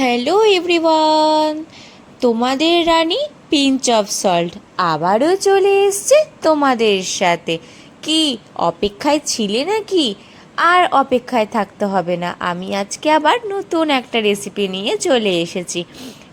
Hello everyone, তোমাদের রানী pinch of salt আবারও চলে এসছে তোমাদের সাথে। কি, অপেক্ষায় ছিলে নাকি? আর অপেক্ষায় থাকতে হবে না, আমি আজকে আবার নতুন একটা রেসিপি নিয়ে চলে এসেছি।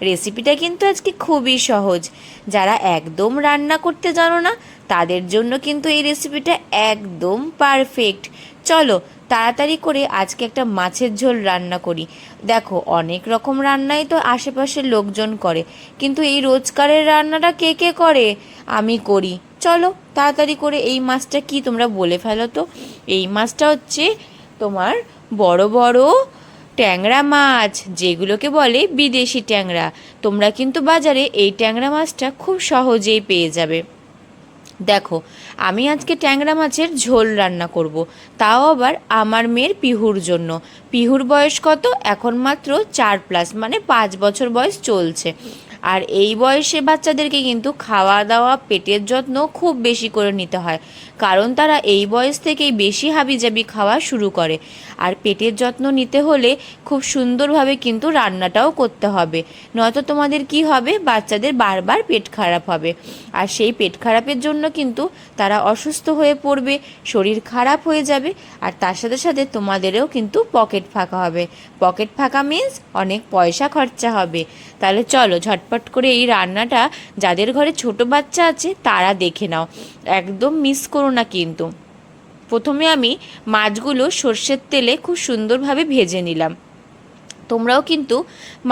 রেসিপিটা কিন্তু আজকে খুবই সহজ। যারা একদম রান্না করতে জানো না, তাদের জন্য কিন্তু এই রেসিপিটা একদম পারফেক্ট চলো তাড়াতাড়ি করে আজকে একটা মাছের ঝোল রান্না করি। দেখো, অনেক রকম রান্নাই তো আশেপাশের লোকজন করে, কিন্তু এই রোজকারের রান্নাটা কে কে করে? আমি করি। চলো, তাড়াতাড়ি করে এই মাছটা কি তোমরা বলে ফেলো তো। এই মাছটা হচ্ছে তোমার বড় বড় ট্যাংরা মাছ, যেগুলোকে বলে বিদেশি ট্যাংরা। তোমরা কিন্তু বাজারে এই ট্যাংরা মাছটা খুব সহজেই পেয়ে যাবে। দেখো, আমি আজকে ট্যাংরা মাছের ঝোল রান্না করব। তাও আবার আমার মেয়ের পিহুর জন্য। পিহুর বয়স কত? এখন মাত্র চার প্লাস মানে পাঁচ বছর বয়স চলছে। আর এই বয়সে বাচ্চাদেরকে কিন্তু খাওয়া দাওয়া, পেটের যত্ন খুব বেশি করে নিতে হয়। কারণ তারা এই বয়স থেকেই বেশি হাবিজাবি খাওয়া শুরু করে। আর পেটের যত্ন নিতে হলে খুব সুন্দরভাবে কিন্তু রান্নাটাও করতে হবে। নয়তো তোমাদের কি হবে? বাচ্চাদের বারবার পেট খারাপ হবে। আর সেই পেট খারাপের জন্য কিন্তু তারা অসুস্থ হয়ে পড়বে, শরীর খারাপ হয়ে যাবে, আর তার সাথে সাথে তোমাদেরও কিন্তু পকেট ফাঁকা হবে। পকেট ফাঁকা মিন্স অনেক পয়সা খরচা হবে। তাহলে চলো ঝটপট করে এই রান্নাটা যাদের ঘরে ছোট বাচ্চা আছে তারা দেখে নাও। একদম মিস করো না কিন্তু। প্রথমে আমি মাছগুলো সর্ষের তেলে খুব সুন্দরভাবে ভেজে নিলাম। তোমরাও কিন্তু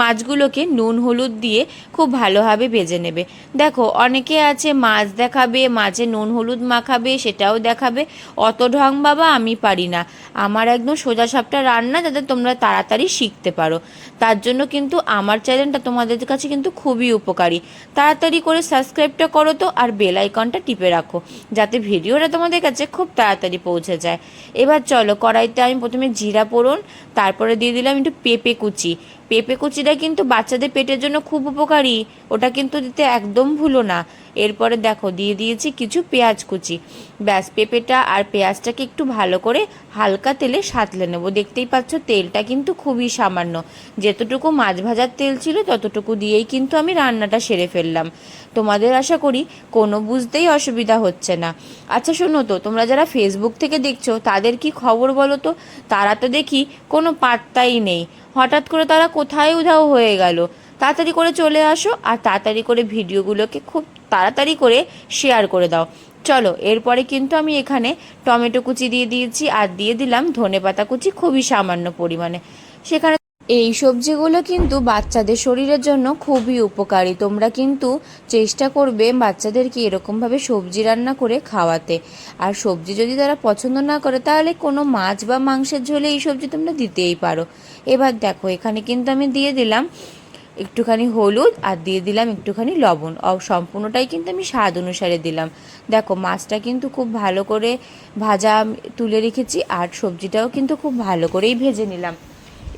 মাছগুলোকে নুন, হলুদ দিয়ে খুব ভালোভাবে ভেজে নেবে। দেখো, অনেকে আছে মাছ দেখাবে, মাছে নুন, হলুদ মাখাবে, সেটাও দেখাবে। অত ঢং বাবা, আমি পারি না। আমার একদম সোজা সাপটা রান্না, যাতে তোমরা তাড়াতাড়ি শিখতে পারো। তার জন্য কিন্তু আমার চ্যানেলটা তোমাদের কাছে কিন্তু খুবই উপকারী। তাড়াতাড়ি করে সাবস্ক্রাইবটা করো তো, আর বেল আইকনটা টিপে রাখো, যাতে ভিডিওটা তোমাদের কাছে খুব তাড়াতাড়ি পৌঁছে যায়। এবার চলো, কড়াইতে আমি প্রথমে জিরা পোড়ন, তারপরে দিয়ে দিলাম একটু পেঁপে কুচি পেঁপে কুচিটা কিন্তু বাচ্চাদের পেটের জন্য খুব উপকারী। ওটা কিন্তু দিতে একদম ভুলো না। এরপরে দেখো, দিয়ে দিয়েছি কিছু পেঁয়াজ কুচি। ব্যাস, পেঁপেটা আর পেঁয়াজটাকে একটু ভালো করে হালকা তেলে সাঁতলে নেব। দেখতেই পাচ্ছ, তেলটা কিন্তু খুবই সামান্য। যতটুকু মাছ ভাজার তেল ছিল, ততটুকু দিয়েই কিন্তু আমি রান্নাটা সেরে ফেললাম। তোমাদের আশা করি কোনো বুঝতেই অসুবিধা হচ্ছে না। আচ্ছা শোনো তো, তোমরা যারা ফেসবুক থেকে দেখছ, তাদের কি খবর বলো তো? তারা তো দেখি কোনো পাত্তাই নেই। হঠাৎ করে তারা কোথায় উধাও হয়ে গেল। তাড়াতাড়ি করে চলে আসো আর তাড়াতাড়ি করে ভিডিওগুলোকে খুব তাড়াতাড়ি করে শেয়ার করে দাও। চলো, এরপরে কিন্তু আমি এখানে টমেটো কুচি দিয়ে দিয়েছি আর দিয়ে দিলাম ধনে পাতা কুচি খুবই সামান্য পরিমাণে। সেখানে এই সবজিগুলো কিন্তু বাচ্চাদের শরীরের জন্য খুবই উপকারী। তোমরা কিন্তু চেষ্টা করবে বাচ্চাদেরকে এরকমভাবে সবজি রান্না করে খাওয়াতে। আর সবজি যদি তারা পছন্দ না করে, তাহলে কোনো মাছ বা মাংসের ঝোলে এই সবজি তোমরা দিতেই পারো। এবার দেখো, এখানে কিন্তু আমি দিয়ে দিলাম একটুখানি হলুদ আর দিয়ে দিলাম একটুখানি লবণ। সম্পূর্ণটাই কিন্তু আমি স্বাদ অনুসারে দিলাম। দেখো, মাছটা কিন্তু খুব ভালো করে ভাজা তুলে রেখেছি আর সবজিটাও কিন্তু খুব ভালো করেই ভেজে নিলাম।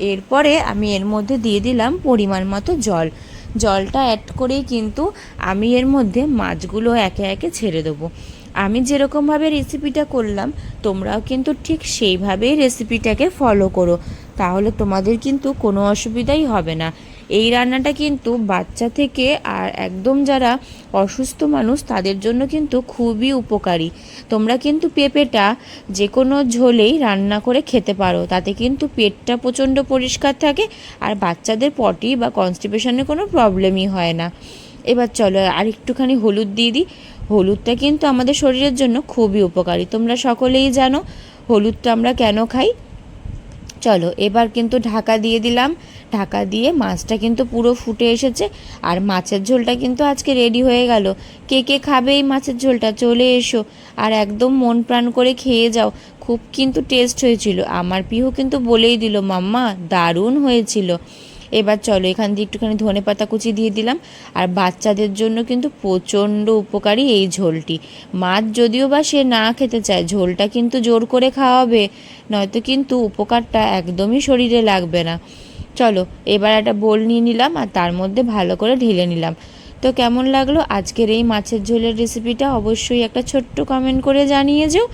এরপরে আমি এর মধ্যে দিয়ে দিলাম পরিমাণ মতো জল। জলটা অ্যাড করেই কিন্তু আমি এর মধ্যে মাছগুলো একে একে ছেড়ে দেবো। আমি যেরকমভাবে রেসিপিটা করলাম, তোমরাও কিন্তু ঠিক সেইভাবেই রেসিপিটাকে ফলো করো। তাহলে তোমাদের কিন্তু কোনো অসুবিধাই হবে না। এই রান্নাটা কিন্তু বাচ্চা থেকে আর একদম যারা অসুস্থ মানুষ, তাদের জন্য কিন্তু খুবই উপকারী। তোমরা কিন্তু পেঁপেটা যে কোনো ঝোলেই রান্না করে খেতে পারো। তাতে কিন্তু পেটটা প্রচণ্ড পরিষ্কার থাকে আর বাচ্চাদের পটি বা কনস্টিপেশনের কোনো প্রবলেমই হয় না। এবার চলো আর একটুখানি হলুদ দিয়ে দিই। হলুদটা কিন্তু আমাদের শরীরের জন্য খুবই উপকারী। তোমরা সকলেই জানো হলুদটা আমরা কেন খাই? চলো, এবার কিন্তু ঢাকা দিয়ে দিলাম। ঢাকা দিয়ে মাছটা কিন্তু পুরো ফুটে এসেছে। আর মাছের ঝোলটা কিন্তু আজকে রেডি হয়ে গেল। কে কে খাবে এই মাছের ঝোলটা? চলে এসো। আর একদম মন প্রাণ করে খেয়ে যাও। খুব কিন্তু টেস্ট হয়েছিল। আমার পিহু কিন্তু বলেই দিল, মাম্মা, দারুণ হয়েছিল। এবার চলো, এখান দিয়ে একটুখানি ধনে পাতা কুচি দিয়ে দিলাম। আর বাচ্চাদের জন্য কিন্তু প্রচণ্ড উপকারী এই ঝোলটি। মাছ যদিও বা সে না খেতে চায়, ঝোলটা কিন্তু জোর করে খাওয়াবে, নয়তো কিন্তু উপকারটা একদমই শরীরে লাগবে না। চলো, এবার একটা বোল নিয়ে নিলাম আর তার মধ্যে ভালো করে ঢেলে নিলাম। তো কেমন লাগল আজকের এই মাছের ঝোলের রেসিপিটা অবশ্যই একটা ছোট্ট কমেন্ট করে জানিয়ে যেও।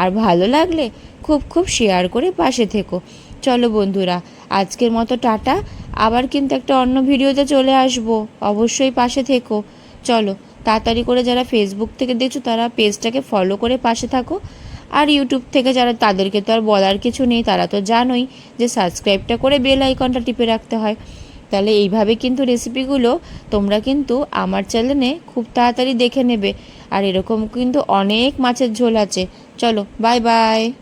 আর ভালো লাগলে খুব খুব শেয়ার করে পাশে থেকো। চলো বন্ধুরা, আজকের মতো টাটা। আবার কিন্তু একটা অন্য ভিডিওতে চলে আসব। অবশ্যই পাশে থেকো। চলো, তাড়াতাড়ি করে যারা ফেসবুক থেকে দেখছ, তারা পেজটাকে ফলো করে পাশে থাকো। আর ইউটিউব থেকে যারা, তাদেরকে তো আর বলার কিছু নেই, তারা তো জানোই যে সাবস্ক্রাইবটা করে বেল আইকনটা টিপে রাখতে হয়। তাহলে এইভাবে কিন্তু রেসিপিগুলো তোমরা কিন্তু আমার চ্যানেলে খুব তাড়াতাড়ি দেখে নেবে। আর এরকম কিন্তু অনেক মাছের ঝোল আছে। চলো বাই বাই